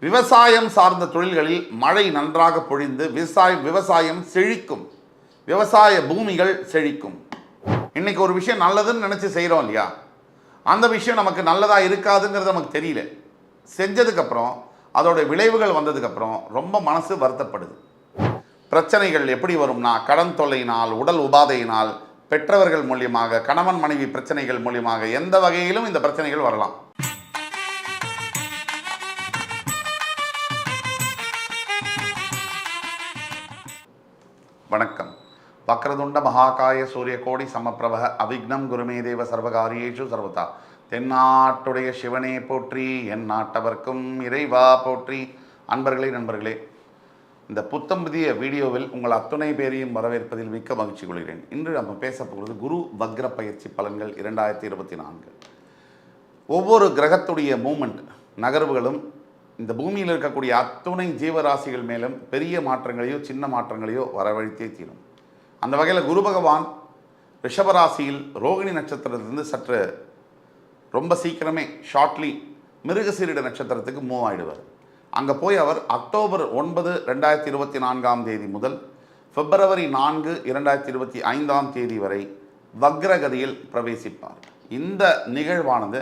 விவசாயம் சார்ந்த தொழில்களில் மழை நன்றாக பொழிந்து விவசாயம் விவசாயம் செழிக்கும். விவசாய பூமிகள் செழிக்கும். இன்னைக்கு ஒரு விஷயம் நல்லதுன்னு நினச்சி செய்கிறோம் இல்லையா? அந்த விஷயம் நமக்கு நல்லதாக இருக்காதுங்கிறது நமக்கு தெரியல. செஞ்சதுக்கப்புறம் அதோட விளைவுகள் வந்ததுக்கப்புறம் ரொம்ப மனசு வருத்தப்படுது. பிரச்சனைகள் எப்படி வரும்னா கடன் தொல்லையினால் உடல் உபாதையினால் பெற்றவர்கள் மூலியமாக கணவன் மனைவி பிரச்சனைகள் மூலியமாக எந்த வகையிலும் இந்த பிரச்சனைகள் வரலாம். வக்ரதுண்ட மகாகாய சூரிய கோடி சமப்பிரப அவிக்னம் குருமே தேவ சர்வகாரியேஷு சர்வதா. தென்னாட்டுடைய சிவனே போற்றி என் நாட்டவர்க்கும் இறைவா போற்றி. அன்பர்களே நண்பர்களே இந்த புத்தம் புதிய வீடியோவில் உங்கள் அத்துணை பேரையும் வரவேற்பதில் மிக்க மகிழ்ச்சி கொள்கிறேன். இன்று நம்ம பேச போகிறது குரு வக்ர பயிற்சி பலன்கள் இரண்டாயிரத்தி இருபத்தி நான்கு. ஒவ்வொரு கிரகத்துடைய மூமெண்ட் நகர்வுகளும் இந்த பூமியில் இருக்கக்கூடிய அத்துணை ஜீவராசிகள் மேலும் பெரிய மாற்றங்களையோ சின்ன மாற்றங்களையோ வரவழைத்தே தீரும். அந்த வகையில் குரு பகவான் ரிஷபராசியில் ரோகிணி நட்சத்திரத்திலிருந்து சற்று ரொம்ப சீக்கிரமே ஷார்ட்லி மிருகசீரிட நட்சத்திரத்துக்கு மூவ் ஆகிடுவார் அங்கே போய் அவர் அக்டோபர் ஒன்பது ரெண்டாயிரத்தி இருபத்தி நான்காம் தேதி முதல் பிப்ரவரி நான்கு இரண்டாயிரத்தி இருபத்தி ஐந்தாம் தேதி வரை வக்ரகதியில் பிரவேசிப்பார். இந்த நிகழ்வானது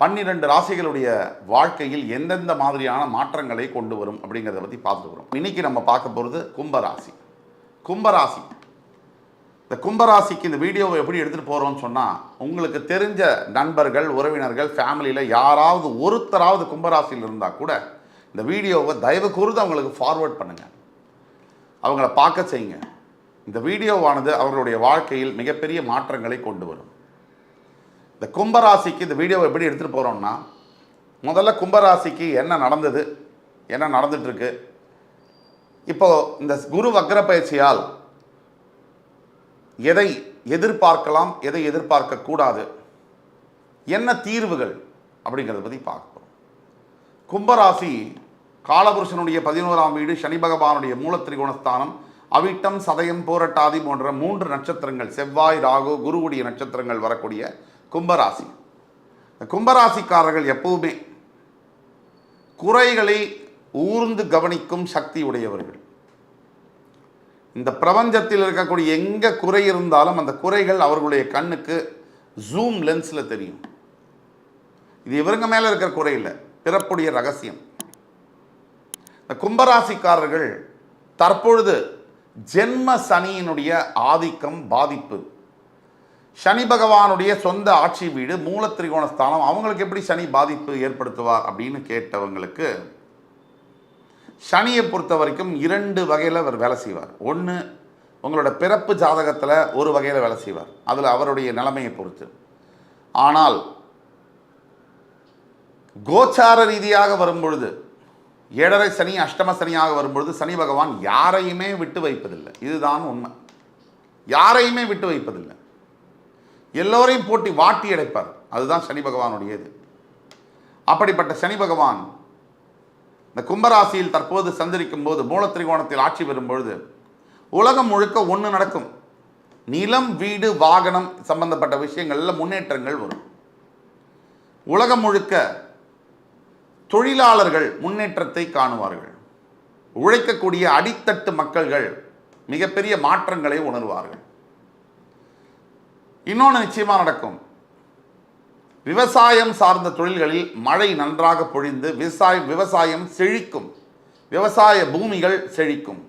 பன்னிரண்டு ராசிகளுடைய வாழ்க்கையில் எந்தெந்த மாதிரியான மாற்றங்களை கொண்டு வரும் அப்படிங்கிறத பற்றி பார்த்துட்டு வரோம். இன்னைக்கு நம்ம பார்க்க போகிறது கும்பராசி. கும்பராசி இந்த கும்பராசிக்கு இந்த வீடியோவை எப்படி எடுத்துகிட்டு போகிறோம்னு சொன்னால் உங்களுக்கு தெரிஞ்ச நண்பர்கள் உறவினர்கள் ஃபேமிலியில் யாராவது ஒருத்தராவது கும்பராசியில் இருந்தால் கூட இந்த வீடியோவை தயவு கூர்ந்து அவங்களுக்கு ஃபார்வேர்ட் பண்ணுங்கள் அவங்கள பார்க்க செய்யுங்க. இந்த வீடியோவானது அவர்களுடைய வாழ்க்கையில் மிகப்பெரிய மாற்றங்களை கொண்டு வரும். இந்த கும்பராசிக்கு இந்த வீடியோவை எப்படி எடுத்துகிட்டு போகிறோம்னா முதல்ல கும்பராசிக்கு என்ன நடந்தது என்ன நடந்துகிட்ருக்கு இப்போது இந்த குரு வக்ர பயிற்சியால் எதை எதிர்பார்க்கலாம் எதை எதிர்பார்க்கக்கூடாது என்ன தீர்வுகள் அப்படிங்கிறத பற்றி பார்க்க கும்பராசி காலபுருஷனுடைய பதினோராம் வீடு சனி பகவானுடைய மூலத்திரிகோணஸ்தானம் அவிட்டம் சதயம் போரட்டாதி போன்ற மூன்று நட்சத்திரங்கள் செவ்வாய் ராகு குருவுடைய நட்சத்திரங்கள் வரக்கூடிய கும்பராசி. கும்பராசிக்காரர்கள் எப்பவுமே குறைகளை ஊர்ந்து கவனிக்கும் சக்தி உடையவர்கள். இந்த பிரபஞ்சத்தில் இருக்கக்கூடிய எங்கே குறை இருந்தாலும் அந்த குறைகள் அவர்களுடைய கண்ணுக்கு ஜூம் லென்ஸில் தெரியும். இது இவருங்க மேலே இருக்கிற குறை இல்லை பிறப்புடைய ரகசியம். இந்த கும்பராசிக்காரர்கள் தற்பொழுது ஜென்ம சனியினுடைய ஆதிக்கம் பாதிப்பு. சனி பகவானுடைய சொந்த ஆட்சி வீடு மூல திருகோணஸ்தானம் அவங்களுக்கு எப்படி சனி பாதிப்பு ஏற்படுத்துவார் அப்படின்னு கேட்டவங்களுக்கு சனியை பொறுத்த வரைக்கும் இரண்டு வகையில் அவர் வேலை செய்வார். ஒன்று உங்களோட பிறப்பு ஜாதகத்தில் ஒரு வகையில் வேலை செய்வார். அதில் அவருடைய நிலைமையை பொறுத்து. ஆனால் கோச்சார ரீதியாக வரும்பொழுது ஏழரை சனி அஷ்டம சனியாக வரும்பொழுது சனி பகவான் யாரையுமே விட்டு வைப்பதில்லை. இதுதான் உண்மை. யாரையுமே விட்டு வைப்பதில்லை. எல்லோரையும் போட்டி வாட்டி அடைப்பார். அதுதான் சனி பகவானுடைய இது அப்படிப்பட்ட சனி பகவான் இந்த கும்பராசியில் தற்போது சந்திரிக்கும் போது மூலத்திரிகோணத்தில் ஆட்சி பெறும் பொழுது உலகம் முழுக்க ஒன்று நடக்கும். நிலம் வீடு வாகனம் சம்பந்தப்பட்ட விஷயங்களில் முன்னேற்றங்கள் வரும். உலகம் முழுக்க தொழிலாளர்கள் முன்னேற்றத்தை காணுவார்கள். உழைக்கக்கூடிய அடித்தட்டு மக்கள்கள் மிகப்பெரிய மாற்றங்களை உணர்வார்கள். இன்னொன்று நிச்சயமாக நடக்கும். விவசாயம் சார்ந்த தொழில்களில் மழை நன்றாக பொழிந்து விவசாய விவசாயம் செழிக்கும். விவசாய பூமிகள் செழிக்கும்.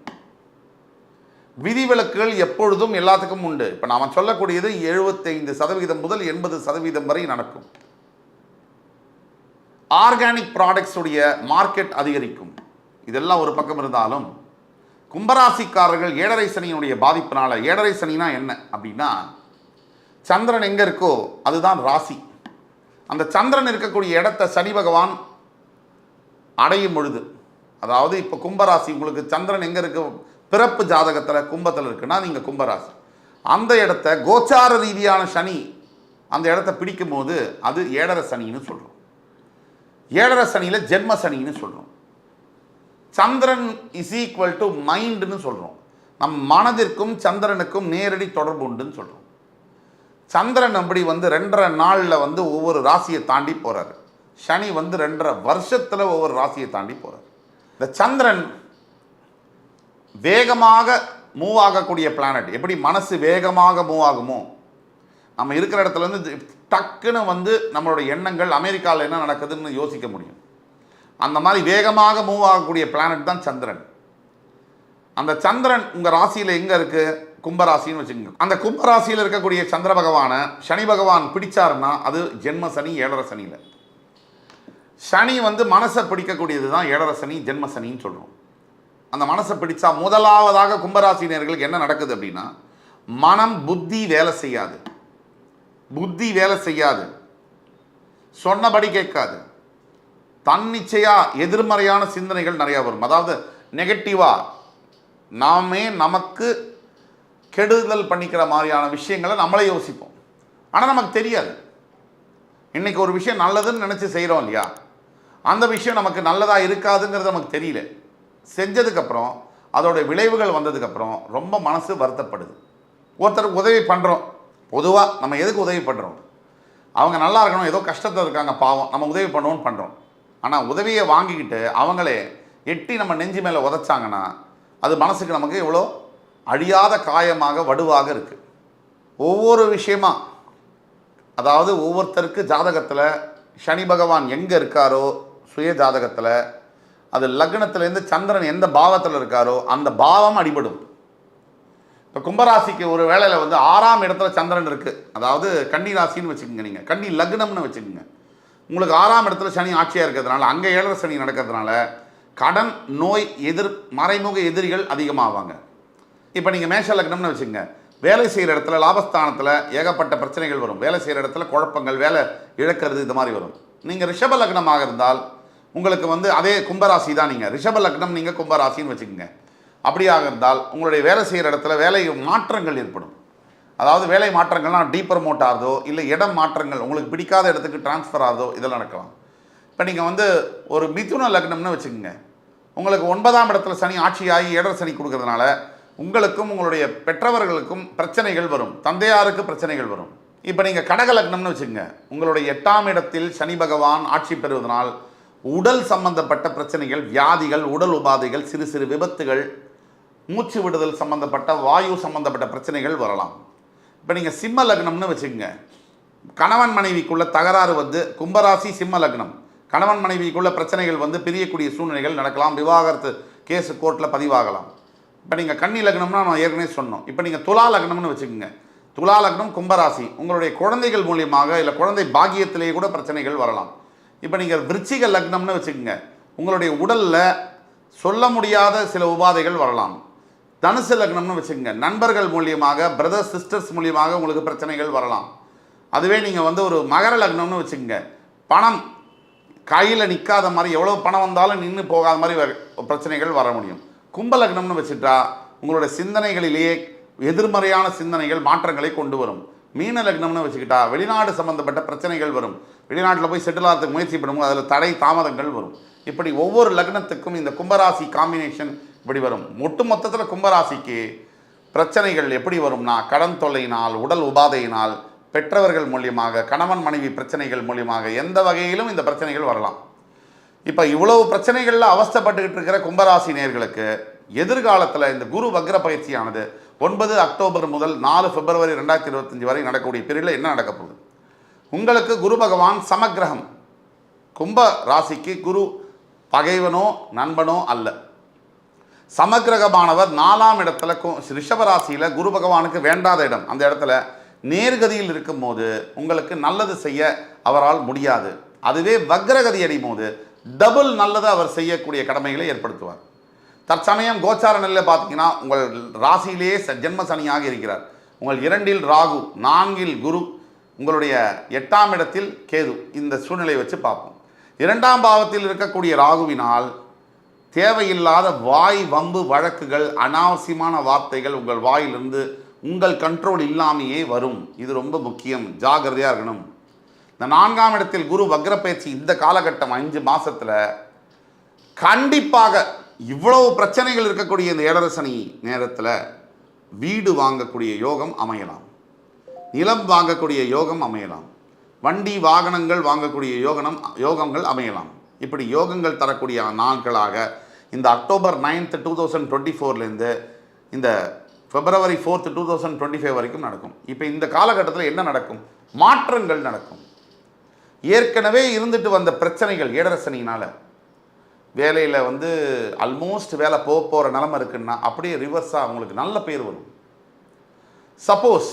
விதிவிலக்குகள் எப்பொழுதும் எல்லாத்துக்கும் உண்டு. இப்போ நாம் சொல்லக்கூடியது எழுபத்தைந்து சதவீதம் முதல் எண்பது சதவீதம் வரை நடக்கும். ஆர்கானிக் ப்ராடக்ட்ஸ் உடைய மார்க்கெட் அதிகரிக்கும். இதெல்லாம் ஒரு பக்கம் இருந்தாலும் கும்பராசிக்காரர்கள் ஏழரை சனியினுடைய பாதிப்பினால் ஏழரை சனினா என்ன அப்படின்னா சந்திரன் எங்கே இருக்கோ அதுதான் ராசி. அந்த சந்திரன் இருக்கக்கூடிய இடத்த சனி பகவான் அடையும் பொழுது அதாவது இப்போ கும்பராசி உங்களுக்கு சந்திரன் எங்கே இருக்கு? பிறப்பு ஜாதகத்தில் கும்பத்தில் இருக்குன்னா நீங்கள் கும்பராசி. அந்த இடத்த கோச்சார ரீதியான சனி அந்த இடத்த பிடிக்கும் போது அது ஏழரை சனின்னு சொல்கிறோம் ஏழரை சனியில் ஜென்ம சனின்னு சொல்கிறோம் சந்திரன் இஸ் ஈக்குவல் டு மைண்டுன்னு சொல்கிறோம் நம் மனதிற்கும் சந்திரனுக்கும் நேரடி தொடர்பு உண்டுன்னு சொல்கிறோம் சந்திரன் அப்படி வந்து ரெண்டரை நாளில் வந்து ஒவ்வொரு ராசியை தாண்டி போகிறாரு சனி வந்து ரெண்டரை வருஷத்தில் ஒவ்வொரு ராசியை தாண்டி போகிறார் இந்த சந்திரன் வேகமாக மூவ் ஆகக்கூடிய பிளானட் எப்படி மனசு வேகமாக மூவ் ஆகுமோ? நம்ம இருக்கிற இடத்துல இருந்து டக்குன்னு வந்து நம்மளுடைய எண்ணங்கள் அமெரிக்காவில் என்ன நடக்குதுன்னு யோசிக்க முடியும். அந்த மாதிரி வேகமாக மூவ் ஆகக்கூடிய பிளானட் தான் சந்திரன். அந்த சந்திரன் உங்கள் ராசியில் எங்கே இருக்குது கும்பராசின்னு வச்சுக்கோங்க. அந்த கும்பராசியில் இருக்கக்கூடிய சந்திர பகவானை சனி பகவான் பிடிச்சாருன்னா அது ஜென்ம சனி ஏழரை சனியில். சனி வந்து மனசை பிடிக்கக்கூடியது தான் ஏழரை சனி ஜென்ம சனின்னு சொல்கிறோம் அந்த மனசை பிடிச்சா முதலாவதாக கும்பராசினியர்களுக்கு என்ன நடக்குது அப்படின்னா மனம் புத்தி வேலை செய்யாது. புத்தி வேலை செய்யாது. சொன்னபடி கேட்காது. தன்னிச்சையாக எதிர்மறையான சிந்தனைகள் நிறையா வரும். அதாவது நெகட்டிவாக நாமே நமக்கு கெடுதல் பண்ணிக்கிற மாதிரியான விஷயங்களை நம்மளே யோசிப்போம். ஆனால் நமக்கு தெரியாது. இன்றைக்கி ஒரு விஷயம் நல்லதுன்னு நினச்சி செய்கிறோம் இல்லையா? அந்த விஷயம் நமக்கு நல்லதாக இருக்காதுங்கிறது நமக்கு தெரியல. செஞ்சதுக்கப்புறம் அதோட விளைவுகள் வந்ததுக்கப்புறம் ரொம்ப மனசு வருத்தப்படுது. ஒருத்தருக்கு உதவி பண்ணுறோம் பொதுவாக நம்ம எதுக்கு உதவி பண்ணுறோம் அவங்க நல்லா இருக்கணும் ஏதோ கஷ்டத்தில் இருக்காங்க பாவம். நம்ம உதவி பண்ணுவோம்னு பண்ணுறோம் ஆனால் உதவியை வாங்கிக்கிட்டு அவங்களே எட்டி நம்ம நெஞ்சு மேலே உதைச்சாங்கன்னா அது மனசுக்கு நமக்கு எவ்வளோ அழியாத காயமாக வடுவாக இருக்குது ஒவ்வொரு விஷயமா அதாவது ஒவ்வொருத்தருக்கு ஜாதகத்தில் சனி பகவான் எங்கே இருக்காரோ சுய ஜாதகத்தில் அது லக்னத்துலேருந்து சந்திரன் எந்த பாவத்தில் இருக்காரோ அந்த பாவம் அடிபடும். இப்போ கும்பராசிக்கு ஒரு வேளையில் வந்து ஆறாம் இடத்துல சந்திரன் இருக்குது அதாவது கன்னி ராசின்னு வச்சுக்கோங்க நீங்கள் கன்னி லக்னம்னு வச்சுக்கோங்க. உங்களுக்கு ஆறாம் இடத்துல சனி ஆட்சியாக இருக்கிறதுனால அங்கே ஏழரை சனி நடக்கிறதுனால கடன் நோய் எதிர் மறைமுக எதிரிகள் அதிகமாவாங்க. இப்போ நீங்கள் மேஷ லக்னம்னு வச்சுக்கோங்க. வேலை செய்கிற இடத்துல லாபஸ்தானத்தில் ஏகப்பட்ட பிரச்சனைகள் வரும். வேலை செய்கிற இடத்துல குழப்பங்கள் வேலை இழக்கிறது இது மாதிரி வரும். நீங்கள் ரிஷப லக்னமாக இருந்தால் உங்களுக்கு வந்து அதே கும்பராசி தான் நீங்கள் ரிஷப லக்னம் நீங்கள் கும்பராசின்னு வச்சுக்கோங்க. அப்படியாக இருந்தால் உங்களுடைய வேலை செய்கிற இடத்துல வேலை மாற்றங்கள் ஏற்படும். அதாவது வேலை மாற்றங்கள்லாம் டீப்ரமோட் ஆகுதோ இல்லை இடம் மாற்றங்கள் உங்களுக்கு பிடிக்காத இடத்துக்கு டிரான்ஸ்ஃபர் ஆகுதோ இதெல்லாம் நடக்கலாம். இப்போ நீங்கள் வந்து ஒரு மிதுன லக்னம்னு வச்சுக்கோங்க. உங்களுக்கு ஒன்பதாம் இடத்துல சனி ஆட்சியாகி இடர் சனி கொடுக்கறதுனால உங்களுக்கும் உங்களுடைய பெற்றவர்களுக்கும் பிரச்சனைகள் வரும். தந்தையாருக்கு பிரச்சனைகள் வரும். இப்போ நீங்கள் கடக லக்னம்னு வச்சுக்கோங்க. உங்களுடைய எட்டாம் இடத்தில் சனி பகவான் ஆட்சி பெறுவதனால் உடல் சம்பந்தப்பட்ட பிரச்சனைகள் வியாதிகள் உடல் உபாதைகள் சிறு சிறு விபத்துகள் மூச்சு விடுதல் சம்பந்தப்பட்ட வாயு சம்பந்தப்பட்ட பிரச்சனைகள் வரலாம். இப்போ நீங்கள் சிம்ம லக்னம்னு வச்சுக்கோங்க. கணவன் மனைவிக்குள்ள தகராறு வந்து கும்பராசி சிம்ம லக்னம். கணவன் மனைவிக்குள்ள பிரச்சனைகள் வந்து பிரியக்கூடிய சூழ்நிலைகள் நடக்கலாம். விவாகரத்து கேஸு கோர்ட்டில் பதிவாகலாம். இப்போ நீங்கள் கன்னி லக்னம்னா நான் ஏற்கனவே சொன்னோம். இப்போ நீங்கள் துலா லக்னம்னு வச்சுக்கோங்க. துலா லக்னம் கும்பராசி. உங்களுடைய குழந்தைகள் மூலியமாக இல்லை குழந்தை பாக்கியத்திலேயே கூட பிரச்சனைகள் வரலாம். இப்போ நீங்கள் விருச்சிக லக்னம்னு வச்சுக்கோங்க. உங்களுடைய உடலில் சொல்ல முடியாத சில உபாதைகள் வரலாம். தனுசு லக்னம்னு வச்சுக்கோங்க. நண்பர்கள் மூலியமாக பிரதர் சிஸ்டர்ஸ் மூலியமாக உங்களுக்கு பிரச்சனைகள் வரலாம். அதுவே நீங்கள் வந்து ஒரு மகர லக்னம்னு வச்சுக்கோங்க. பணம். கையில் நிற்காத மாதிரி எவ்வளோ பணம் வந்தாலும் நின்று போகாத மாதிரி வர- பிரச்சனைகள் வர முடியும். கும்பலக்னம்னு வச்சுட்டா உங்களோட சிந்தனைகளிலேயே எதிர்மறையான சிந்தனைகள் மாற்றங்களை கொண்டு வரும். மீன லக்னம்னு வச்சுக்கிட்டா வெளிநாடு சம்பந்தப்பட்ட பிரச்சனைகள் வரும். வெளிநாட்டில் போய் செட்டில் ஆகிறதுக்கு முயற்சி பண்ணும்போது அதில் தடை தாமதங்கள் வரும். இப்படி ஒவ்வொரு லக்னத்துக்கும் இந்த கும்பராசி காம்பினேஷன் இப்படி வரும். ஒட்டு மொத்தத்தில் கும்பராசிக்கு பிரச்சனைகள் எப்படி வரும்னா கடன் தொல்லையினால் உடல் உபாதையினால் பெற்றவர்கள் மூலியமாக கணவன் மனைவி பிரச்சனைகள் மூலியமாக எந்த வகையிலும் இந்த பிரச்சனைகள் வரலாம். இப்போ இவ்வளவு பிரச்சனைகளில் அவஸ்தைப்பட்டுக்கிட்டு இருக்கிற கும்பராசி நேர்களுக்கு எதிர்காலத்தில் இந்த குரு வக்ர பயிற்சியானது ஒன்பது அக்டோபர் முதல் நாலு பிப்ரவரி ரெண்டாயிரத்தி இருபத்தஞ்சி வரை நடக்கக்கூடிய பிரிவில் என்ன நடக்க போகுது? உங்களுக்கு குரு பகவான் சமக்கிரகம். கும்ப ராசிக்கு குரு பகைவனோ நண்பனோ அல்ல. சமக்கிரகமானவர் நாலாம் இடத்துல கு- ரிஷப ராசியில குரு பகவானுக்கு வேண்டாத இடம். அந்த இடத்துல நேர்கதியில் இருக்கும்போது உங்களுக்கு நல்லது செய்ய அவரால் முடியாது. அதுவே வக்ரகதி அடையும் போது டபுள் நல்லதை அவர் செய்யக்கூடிய கடமைகளை ஏற்படுத்துவார். தற்சமயம் கோச்சார நிலையில் பார்த்தீங்கன்னா உங்கள் ராசியிலேயே ச- ஜென்ம சனியாக இருக்கிறார். உங்கள் இரண்டில் ராகு நான்கில் குரு உங்களுடைய எட்டாம் இடத்தில் கேது. இந்த சூழ்நிலையை வச்சு பார்ப்போம். இரண்டாம் பாவத்தில் இருக்கக்கூடிய ராகுவினால் தேவையில்லாத வாய் வம்பு வழக்குகள் அனாவசியமான வார்த்தைகள் உங்கள் வாயிலிருந்து உங்கள் கண்ட்ரோல் இல்லாமையே வரும். இது ரொம்ப முக்கியம். ஜாகிரதையாக இருக்கணும். இந்த நான்காம் இடத்தில் குரு வக்ரப்பயிற்சி இந்த காலகட்டம் அஞ்சு மாசத்துல கண்டிப்பாக இவ்வளவு பிரச்சனைகள் இருக்கக்கூடிய இந்த ஏழரசனி நேரத்தில் வீடு வாங்கக்கூடிய யோகம் அமையலாம். நிலம் வாங்கக்கூடிய யோகம் அமையலாம். வண்டி வாகனங்கள் வாங்கக்கூடிய யோகனம் யோகங்கள் அமையலாம். இப்படி யோகங்கள் தரக்கூடிய நாட்களாக இந்த October ninth two thousand twenty ஃபோர்லேருந்து இந்த February fourth two thousand twenty five வரைக்கும் நடக்கும். இப்போ இந்த காலகட்டத்தில் என்ன நடக்கும்? மாற்றங்கள் நடக்கும். ஏற்கனவே இருந்துட்டு வந்த பிரச்சனைகள் ஏடரசனினால் வேலையில் வந்து ஆல்மோஸ்ட் வேலை போக போகிற நிலமை இருக்குன்னா அப்படியே ரிவர்ஸாக அவங்களுக்கு நல்ல பேர் வரும். சப்போஸ்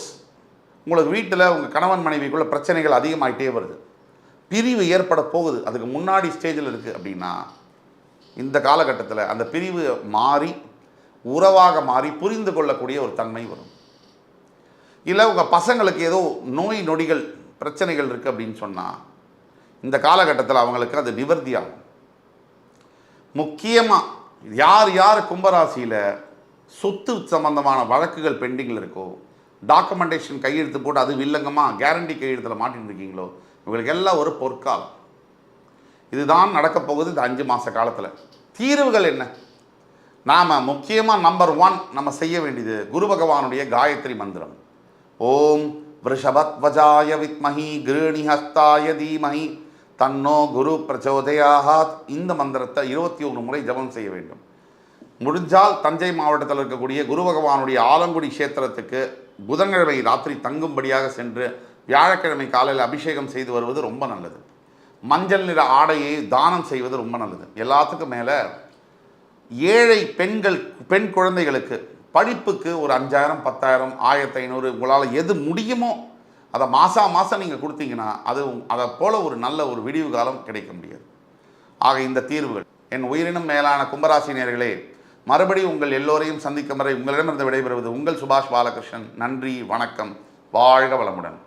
உங்களுக்கு வீட்டில் உங்கள் கணவன் மனைவிக்குள்ள பிரச்சனைகள் அதிகமாகிட்டே வருது. பிரிவு ஏற்பட போகுது. அதுக்கு முன்னாடி ஸ்டேஜில் இருக்குது அப்படின்னா இந்த காலகட்டத்தில் அந்த பிரிவு மாறி உறவாக மாறி புரிந்து கொள்ளக்கூடிய ஒரு தன்மை வரும். இல்லை உங்கள் பசங்களுக்கு ஏதோ நோய் நொடிகள் பிரச்சனைகள் இருக்குது அப்படின்னு சொன்னால் இந்த காலகட்டத்தில் அவங்களுக்கு அது நிவர்த்தியாகும். முக்கியமாக யார் யார் கும்பராசியில் சொத்து சம்பந்தமான வழக்குகள் பெண்டிங்கில் இருக்கோ டாக்குமெண்டேஷன் கையெழுத்து போட்டு அது வில்லங்கமாக கேரண்டி கையெழுத்தில் மாட்டின்னு இருக்கீங்களோ இவங்களுக்கு எல்லாம் ஒரு பொற்காலம். இதுதான் நடக்கப் போகுது இந்த அஞ்சு மாத காலத்தில். தீர்வுகள் என்ன? நாம் முக்கியமாக நம்பர் ஒன் நம்ம செய்ய வேண்டியது குரு பகவானுடைய காயத்ரி மந்திரம். ஓம் விருஷபத்வஜாய வித்மஹி கிருணி ஹஸ்தாய தீமஹி. தன்னோ குரு பிரச்சோதயாகாத் இந்த மந்திரத்தை இருபத்தி ஒரு முறை ஜபம் செய்ய வேண்டும். முடிஞ்சால் தஞ்சை மாவட்டத்தில் இருக்கக்கூடிய குரு பகவானுடைய ஆலங்குடி கஷேத்திரத்துக்கு புதன்கிழமை ராத்திரி தங்கும்படியாக சென்று வியாழக்கிழமை காலையில் அபிஷேகம் செய்து வருவது ரொம்ப நல்லது. மஞ்சள் நிற ஆடையை தானம் செய்வது ரொம்ப நல்லது. எல்லாத்துக்கும் மேலே ஏழை பெண்கள் பெண் குழந்தைகளுக்கு படிப்புக்கு ஒரு அஞ்சாயிரம் பத்தாயிரம் ஆயிரத்தி ஐநூறு உங்களால் எது முடியுமோ அதை மாதம் மாதம் நீங்கள் கொடுத்தீங்கன்னா அது அதை போல ஒரு நல்ல ஒரு விடிவு காலம் கிடைக்க முடியாது. ஆக இந்த தீர்வுகள். என் உயிரினும் மேலான கும்பராசினியர்களே மறுபடியும் உங்கள் எல்லோரையும் சந்திக்கும் வரை உங்களிடமிருந்து விடைபெறுவது உங்கள் சுபாஷ் பாலகிருஷ்ணன். நன்றி வணக்கம். வாழ்க வளமுடன்.